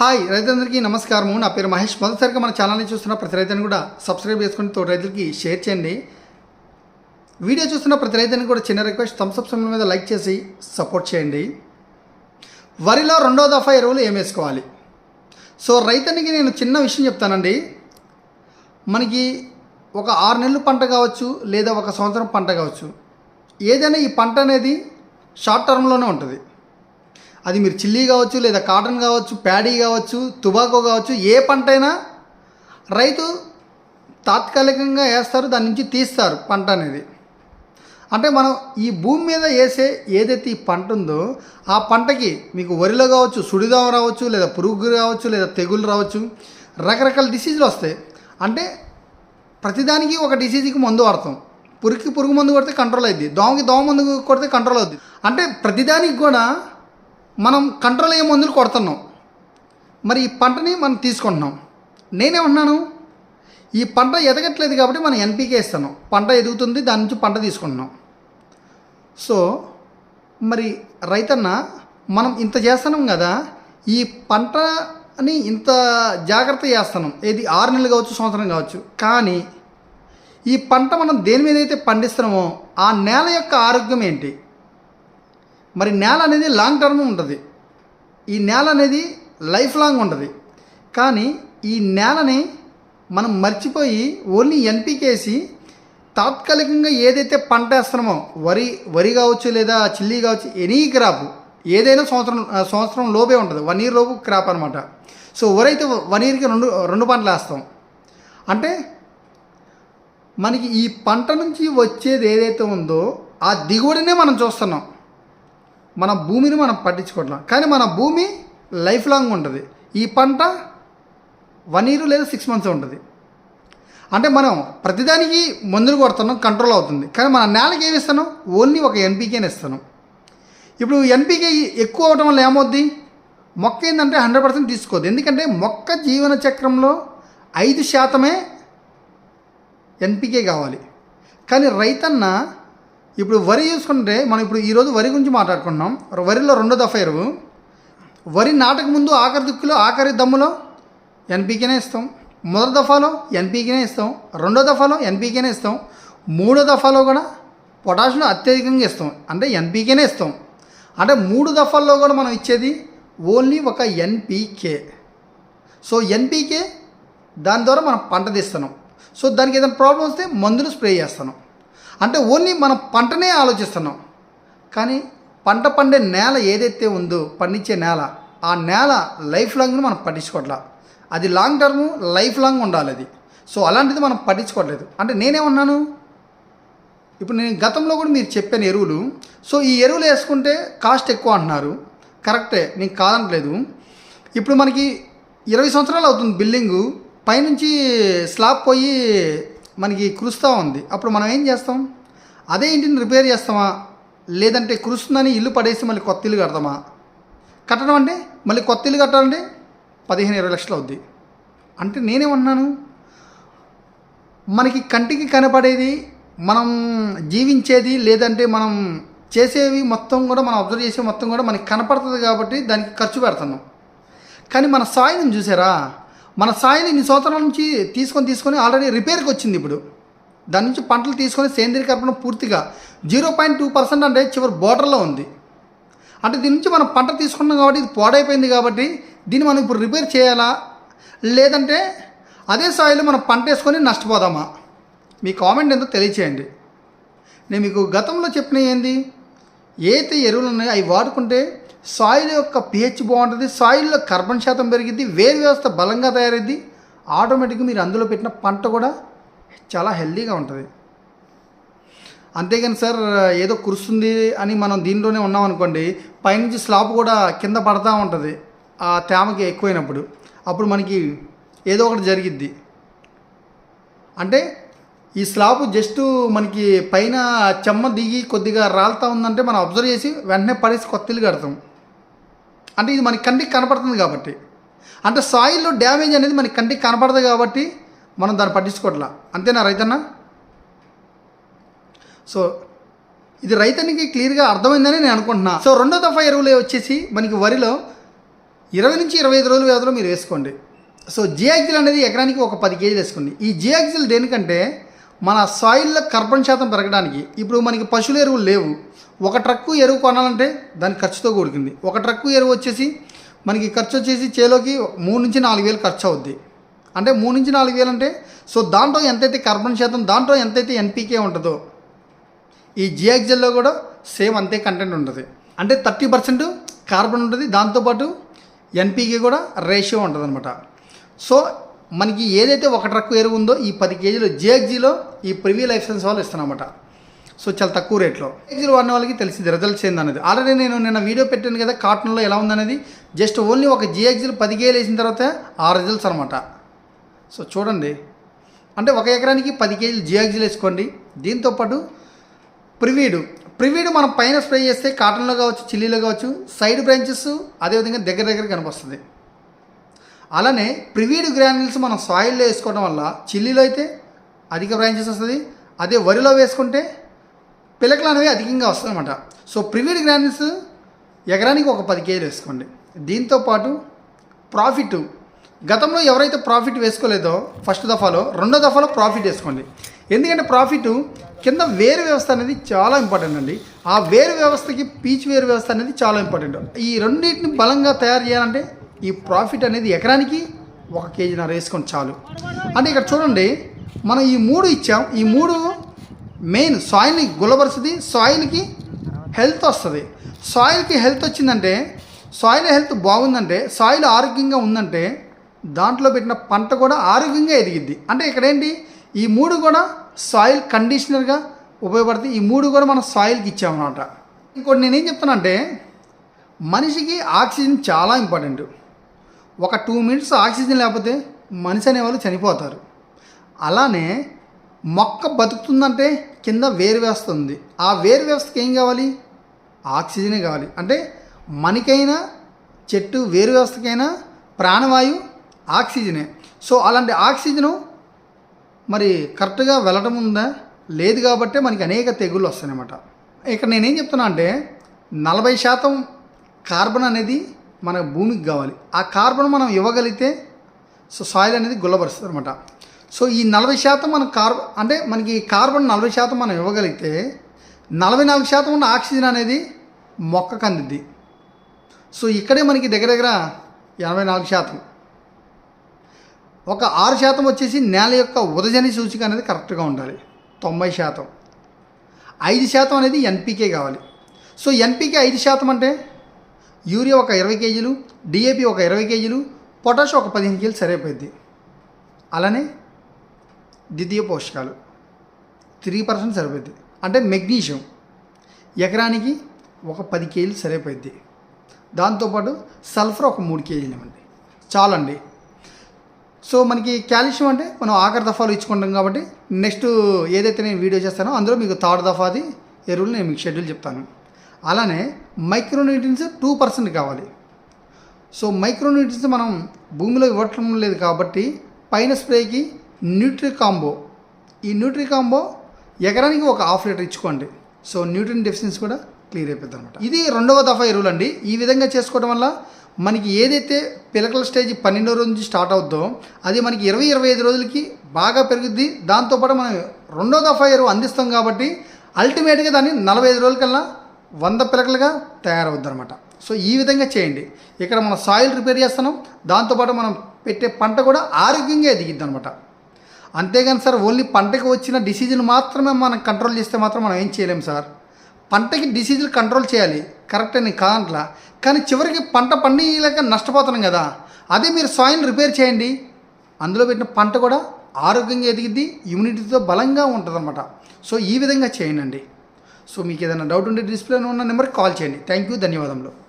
Hi రైతులందరికీ నమస్కారము. నా పేరు మహేష్. మొదటిసారిగా మన ఛానల్ని చూస్తున్న ప్రతి రైతుని కూడా సబ్స్క్రైబ్ చేసుకుని తోటి రైతులకి షేర్ చేయండి. వీడియో చూస్తున్న ప్రతి రైతుని కూడా చిన్న రిక్వెస్ట్ థమ్స్అప్ సమయం మీద లైక్ చేసి సపోర్ట్ చేయండి. వరిలో రెండో దఫా ఎరువులు ఏం వేసుకోవాలి? సో రైతునికి నేను చిన్న విషయం చెప్తానండి. మనకి ఒక ఆరు నెలలు పంట కావచ్చు లేదా ఒక సంవత్సరం పంట కావచ్చు. ఏదైనా ఈ పంట అనేది షార్ట్ టర్మ్లోనే ఉంటుంది. అది మీరు చిల్లీ కావచ్చు లేదా కాటన్ కావచ్చు ప్యాడీ కావచ్చు తుబాకో కావచ్చు ఏ పంట అయినా రైతు తాత్కాలికంగా వేస్తారు దాని నుంచి తీస్తారు పంట అనేది. అంటే మనం ఈ భూమి మీద వేసే ఏదైతే ఈ పంట ఉందో ఆ పంటకి మీకు వరిలో కావచ్చు సుడిదాం రావచ్చు లేదా పురుగు రావచ్చు లేదా తెగులు రావచ్చు రకరకాల డిసీజులు వస్తాయి. అంటే ప్రతిదానికి ఒక డిసీజ్కి మందు వాడతాం. పురుగుకి పురుగు మందు కొడితే కంట్రోల్ అయింది దోమకి దోమ మందు కొడితే కంట్రోల్ అవుద్ది. అంటే ప్రతిదానికి కూడా మనం కంట్రోల్ అయ్యే మందులు కొడుతున్నాం. మరి ఈ పంటని మనం తీసుకుంటున్నాం. నేనేమన్నాను ఈ పంట ఎదగట్లేదు కాబట్టి మనం ఎన్పీకే ఇస్తున్నాం. పంట ఎదుగుతుంది దాని నుంచి పంట తీసుకుంటున్నాం. సో మరి రైతన్న మనం ఇంత చేస్తున్నాం కదా ఈ పంటని ఇంత జాగ్రత్త చేస్తున్నాం. ఏది ఆరు నెలలు కావచ్చు సంవత్సరం కావచ్చు. కానీ ఈ పంట మనం దేని మీద అయితే పండిస్తున్నామో ఆ నేల యొక్క ఆరోగ్యం ఏంటి? మరి నేల అనేది లాంగ్ టర్మ్ ఉంటుంది. ఈ నేల అనేది లైఫ్ లాంగ్ ఉంటుంది. కానీ ఈ నేలని మనం మర్చిపోయి ఓన్లీ ఎన్పికేసి తాత్కాలికంగా ఏదైతే పంట వేస్తున్నామో వరి వరి కావచ్చు లేదా చిల్లీ కావచ్చు ఎనీ క్రాప్ ఏదైనా సంవత్సరం సంవత్సరం లోపే ఉంటుంది. వన్ ఇయర్ లోపు క్రాప్ అనమాట సో వరి అయితే వన్ ఇయర్కి రెండు రెండు పంటలు వేస్తాం. అంటే మనకి ఈ పంట నుంచి వచ్చేది ఏదైతే ఉందో ఆ దిగుబడినే మనం చూస్తున్నాం. మన భూమిని మనం పట్టించుకోవట్లేం. కానీ మన భూమి లైఫ్ లాంగ్ ఉంటుంది. ఈ పంట వన్ ఇయర్ లేదా సిక్స్ మంత్స్ ఉంటుంది. అంటే మనం ప్రతిదానికి మందులు కొడుతున్నాం కంట్రోల్ అవుతుంది. కానీ మన నేలకి ఏమి ఇస్తాను ఓన్లీ ఒక ఎన్పీకేని ఇస్తాను ఇప్పుడు ఎన్పీకే ఎక్కువ అవటం వల్ల ఏమవుద్ది? మొక్క ఏంటంటే హండ్రెడ్ పర్సెంట్ తీసుకోవద్దు ఎందుకంటే మొక్క జీవన చక్రంలో ఐదు శాతమే ఎన్పికే కావాలి. కానీ రైతన్న ఇప్పుడు వరి చూసుకుంటే మనం ఇప్పుడు ఈరోజు వరి గురించి మాట్లాడుకున్నాం వరిలో రెండో దఫా ఎరువు. వరి నాటక ముందు ఆఖరి దుక్కులో ఆఖరి దమ్ములో ఎన్పీకేనే ఇస్తాం. మొదటి దఫాలో ఎన్పీకేనే ఇస్తాం. రెండో దఫాలో ఎన్పీకేనే ఇస్తాం. మూడో దఫాలో కూడా పొటాషియం అత్యధికంగా ఇస్తాం. అంటే ఎన్పీకేనే ఇస్తాం. అంటే మూడు దఫాల్లో కూడా మనం ఇచ్చేది ఓన్లీ ఒక ఎన్పీకే. సో ఎన్పీకే దాని ద్వారా మనం పంట తీస్తున్నాం. సో దానికి ఏదైనా ప్రాబ్లం వస్తే మందులు స్ప్రే చేస్తున్నాం. అంటే ఓన్లీ మనం పంటనే ఆలోచిస్తున్నాం. కానీ పంట పండే నేల ఏదైతే ఉందో పండించే నేల ఆ నేల లైఫ్ లాంగ్ని మనం పట్టించుకోవట్లా అది లాంగ్ టర్మ్ లైఫ్ లాంగ్ ఉండాలి అది. సో అలాంటిది మనం పట్టించుకోవట్లేదు అంటే నేనేమన్నాను? ఇప్పుడు నేను గతంలో కూడా మీరు చెప్పాను ఎరువులు. సో ఈ ఎరువులు వేసుకుంటే కాస్ట్ ఎక్కువ అంటున్నారు. కరెక్టే నేను కాదనట్లేదు. ఇప్పుడు మనకి ఇరవై సంవత్సరాలు అవుతుంది బిల్డింగు పైనుంచి స్లాబ్ పోయి మనకి కురుస్తూ ఉంది. అప్పుడు మనం ఏం చేస్తాం? అదే ఇంటిని రిపేర్ చేస్తామా? లేదంటే కురుస్తుందని ఇల్లు పడేసి మళ్ళీ కొత్త ఇల్లు కడతామా? కట్టడం అంటే మళ్ళీ కొత్త ఇల్లు కట్టాలంటే పదిహేను ఇరవై లక్షలు అవుద్ది. అంటే నేనేమన్నాను? మనకి కంటికి కనపడేది మనం జీవించేది లేదంటే మనం చేసేవి మొత్తం కూడా మనం అబ్జర్వ్ చేసే మొత్తం కూడా మనకి కనపడుతుంది కాబట్టి దానికి ఖర్చు పెడుతున్నాం. కానీ మన సాయిని చూసారా? మన సాయిని ఇన్ని సంవత్సరాల నుంచి తీసుకొని తీసుకొని ఆల్రెడీ రిపేర్కి వచ్చింది ఇప్పుడు. దాని నుంచి పంటలు తీసుకొని సేంద్రీకరణ పూర్తిగా జీరో పాయింట్ టూ పర్సెంట్ అంటే చివరి బోర్డర్లో ఉంది. అంటే దీని నుంచి మనం పంట తీసుకున్నాం కాబట్టి ఇది పాడైపోయింది కాబట్టి దీన్ని మనం ఇప్పుడు రిపేర్ చేయాలా? లేదంటే అదే సాయిలో మనం పంట వేసుకొని నష్టపోదామా? మీ కామెంట్ ఎంతో తెలియచేయండి. నేను మీకు గతంలో చెప్పిన ఏంది? ఏదైతే ఎరువులు ఉన్నాయో అవి వాడుకుంటే సాయిల్ యొక్క పిహెచ్ బాగుంటుంది సాయిల్లో కర్బన్ శాతం పెరిగిద్ది వేరు వ్యవస్థ బలంగా తయారైద్ది. ఆటోమేటిక్గా మీరు అందులో పెట్టిన పంట కూడా చాలా హెల్దీగా ఉంటుంది. అంతేగాని సార్ ఏదో కురుస్తుంది అని మనం దీనిలోనే ఉన్నాం అనుకోండి పైనుంచి స్లాబ్ కూడా కింద పడతా ఉంటుంది ఆ తేమకి ఎక్కువైనప్పుడు. అప్పుడు మనకి ఏదో ఒకటి జరిగిద్ది. అంటే ఈ స్లాబ్ జస్ట్ మనకి పైన చెమ్మ దిగి కొద్దిగా రాలుతా ఉందంటే మనం అబ్జర్వ్ చేసి వెంటనే పడేసి కొత్త ఇల్లు కడతాం. అంటే ఇది మనకి కంటికి కనపడుతుంది కాబట్టి. అంటే సాయిల్లో డ్యామేజ్ అనేది మనకి కంటికి కనపడదు కాబట్టి మనం దాన్ని పట్టించుకోవట్లా అంతేనా రైతన్న? సో ఇది రైతనికి క్లియర్గా అర్థమైందని నేను అనుకుంటున్నా. సో రెండో దఫా ఎరువులు వచ్చేసి మనకి వరిలో ఇరవై నుంచి ఇరవై ఐదు రోజుల వ్యవధిలో మీరు వేసుకోండి. సో జియాక్జిల్ అనేది ఎకరానికి ఒక పది కేజీలు వేసుకోండి. ఈ జియాక్జిల్ దేనికంటే మన సాయిల్లో కర్బన్ శాతం పెరగడానికి ఇప్పుడు మనకి పశువుల ఎరువులు లేవు. ఒక ట్రక్కు ఎరువు కొనాలంటే దాని ఖర్చుతో కూడుకుంది. ఒక ట్రక్కు ఎరువు వచ్చేసి మనకి ఖర్చు వచ్చేసి చేలోకి మూడు నుంచి నాలుగు వేలు ఖర్చు అవుద్ది. అంటే మూడు నుంచి నాలుగు వేలు అంటే సో దాంట్లో ఎంతైతే కార్బన్ శాతం దాంట్లో ఎంతైతే ఎన్పీకే ఉంటుందో ఈ జియాక్జెల్లో కూడా సేమ్ అంతే కంటెంట్ ఉంటుంది. అంటే థర్టీ పర్సెంట్ కార్బన్ ఉంటుంది. దాంతోపాటు ఎన్పీకే కూడా రేషియో ఉంటుంది అనమాట సో మనకి ఏదైతే ఒక ట్రక్ ఎరువు ఉందో ఈ పది కేజీలు జిఎక్జీలో ఈ ప్రివీ లైసెన్స్ వాళ్ళు ఇస్తానమాట సో చాలా తక్కువ రేట్లో. జియాక్జీలు వాడిన వాళ్ళకి తెలిసింది రిజల్ట్స్ ఏందనేది ఆల్రెడీ నేను నిన్న వీడియో పెట్టాను కదా కాటన్లో ఎలా ఉందనేది. జస్ట్ ఓన్లీ ఒక జియాక్జీలు పది కేజీలు వేసిన తర్వాత ఆ రిజల్ట్స్ అనమాట సో చూడండి. అంటే ఒక ఎకరానికి పది కేజీలు జిఎక్జీలు వేసుకోండి. దీంతోపాటు ప్రివీడు. ప్రివీడు మనం పైన స్ప్రే చేస్తే కాటన్లో కావచ్చు చిల్లీలో కావచ్చు సైడ్ బ్రాంచెస్ అదేవిధంగా దగ్గర దగ్గర కనిపిస్తుంది. అలానే ప్రివీడ్ గ్రాన్యుల్స్ మనం సాయిల్లో వేసుకోవడం వల్ల చిల్లీలో అయితే అధిక బ్రాంచెస్ వస్తుంది అదే వరిలో వేసుకుంటే పిలకలు అనేవి అధికంగా వస్తాయి అనమాట సో ప్రివీడ్ గ్రాన్యుల్స్ ఎకరానికి ఒక పది కేజీలు వేసుకోండి. దీంతోపాటు ప్రాఫిట్ గతంలో ఎవరైతే ప్రాఫిట్ వేసుకోలేదో ఫస్ట్ దఫాలో రెండో దఫాలో ప్రాఫిట్ వేసుకోండి. ఎందుకంటే ప్రాఫిట్ కింద వేరు వ్యవస్థ అనేది చాలా ఇంపార్టెంట్ అండి. ఆ వేరు వ్యవస్థకి పీచ్ వేరు వ్యవస్థ అనేది చాలా ఇంపార్టెంట్ ఈ రెండింటిని బలంగా తయారు చేయాలంటే ఈ ప్రాఫిట్ అనేది ఎకరానికి ఒక కేజీన్నర వేసుకొని చాలు. అంటే ఇక్కడ చూడండి మనం ఈ మూడు ఇచ్చాం. ఈ మూడు మెయిన్ సాయిల్ని గులబరుస్తుంది సాయిల్కి హెల్త్ వస్తుంది. సాయిల్కి హెల్త్ వచ్చిందంటే సాయిల్ హెల్త్ బాగుందంటే సాయిల్ ఆరోగ్యంగా ఉందంటే దాంట్లో పెట్టిన పంట కూడా ఆరోగ్యంగా ఎదిగిద్ది. అంటే ఇక్కడ ఏంటి ఈ మూడు కూడా సాయిల్ కండిషనర్గా ఉపయోగపడుతుంది ఈ మూడు కూడా మనం సాయిల్కి ఇచ్చామన్నమాట. ఇంకోటి నేనేం చెప్తానంటే మనిషికి ఆక్సిజన్ చాలా ఇంపార్టెంట్. ఒక టూ మినిట్స్ ఆక్సిజన్ లేకపోతే మనిషి అనేవాళ్ళు చనిపోతారు. అలానే మొక్క బతుకుతుందంటే కింద వేరు వ్యవస్థ ఉంది. ఆ వేరు వ్యవస్థకి ఏం కావాలి? ఆక్సిజనే కావాలి. అంటే మనకైనా చెట్టు వేరు వ్యవస్థకైనా ప్రాణవాయు ఆక్సిజనే. సో అలాంటి ఆక్సిజను మరి కరెక్ట్గా వెళ్ళటం ఉందా? లేదు కాబట్టే మనకి అనేక తెగుళ్ళు వస్తాయన్నమాట. ఇక్కడ నేనేం చెప్తున్నా అంటే నలభై శాతం కార్బన్ అనేది మన భూమికి కావాలి. ఆ కార్బన్ మనం ఇవ్వగలిగితే సో సాయిల్ అనేది గుల్లబరుస్తుంది అనమాట సో ఈ నలభై శాతం మన కార్బన్ అంటే మనకి కార్బన్ నలభై శాతం మనం ఇవ్వగలిగితే నలభై నాలుగు శాతం ఉన్న ఆక్సిజన్ అనేది మొక్కకు అందిద్ది. సో ఇక్కడే మనకి దగ్గర దగ్గర ఎనభై నాలుగు శాతం. ఒక ఆరు శాతం వచ్చేసి నేల యొక్క ఉదజని సూచిక అనేది కరెక్ట్గా ఉండాలి. తొంభై శాతం. ఐదు శాతం అనేది ఎన్పికే కావాలి. సో ఎన్పికే ఐదు శాతం అంటే యూరియా ఒక ఇరవై కేజీలు డిఏపి ఒక ఇరవై కేజీలు పొటాష్ ఒక పదిహేను కేజీలు సరిపోయింది. అలానే ద్వితీయ పోషకాలు త్రీ పర్సెంట్ సరిపోయింది. అంటే మెగ్నీషియం ఎకరానికి ఒక పది కేజీలు సరిపోయింది. దాంతోపాటు సల్ఫర్ ఒక మూడు కేజీలు ఇవ్వండి. చాలండి. సో మనకి కాల్షియం అంటే మనం ఆఖరి దఫాలు ఇచ్చుకుంటాం కాబట్టి నెక్స్ట్ ఏదైతే నేను వీడియో చేస్తానో అందులో మీకు థర్డ్ దఫాది ఎరువులు నేను మీకు షెడ్యూల్ చెప్తాను. అలానే మైక్రోన్యూట్రియన్స్ టూ పర్సెంట్ కావాలి. సో మైక్రోన్యూట్రిన్స్ మనం భూమిలో ఇవ్వటం లేదు కాబట్టి పైన స్ప్రేకి న్యూట్రి కాంబో. ఈ న్యూట్రి కాంబో ఎకరానికి ఒక హాఫ్ లీటర్ ఇచ్చుకోండి. సో న్యూట్రిన్ డెఫిషియన్స్ కూడా క్లియర్ అయిపోద్ది అనమాట ఇది రెండవ దఫా ఎరువులు అండి. ఈ విధంగా చేసుకోవడం వల్ల మనకి ఏదైతే పిలకల స్టేజ్ పన్నెండో రోజు నుంచి స్టార్ట్ అవుద్దో అది మనకి ఇరవై ఇరవై ఐదు రోజులకి బాగా పెరుగుద్ది. దాంతోపాటు మనం రెండో దఫా ఎరువు అందిస్తాం కాబట్టి అల్టిమేట్గా దాన్ని నలభై ఐదు రోజులకల్లా వంద పిలకలుగా తయారవుద్ది అనమాట సో ఈ విధంగా చేయండి. ఇక్కడ మనం సాయిల్ రిపేర్ చేస్తున్నాం. దాంతోపాటు మనం పెట్టే పంట కూడా ఆరోగ్యంగా ఎదిగిద్ది అనమాట అంతేగాని సార్ ఓన్లీ పంటకి వచ్చిన డిసీజులు మాత్రమే మనం కంట్రోల్ చేస్తే మాత్రం మనం ఏం చేయలేం సార్. పంటకి డిసీజులు కంట్రోల్ చేయాలి. కరెక్ట్ అని కాదంట్లా. కానీ చివరికి పంట పండియలేక నష్టపోతున్నాం కదా. అదే మీరు సాయిల్ రిపేర్ చేయండి. అందులో పెట్టిన పంట కూడా ఆరోగ్యంగా ఎదిగిద్ది ఇమ్యూనిటీతో బలంగా ఉంటుందన్నమాట. సో ఈ విధంగా చేయండి సో మీకు ఏదైనా డౌట్ ఉంటే డిస్ప్లేలో ఉన్న నెంబర్కి కాల్ చేయండి. థ్యాంక్ యూ ధన్యవాదములు.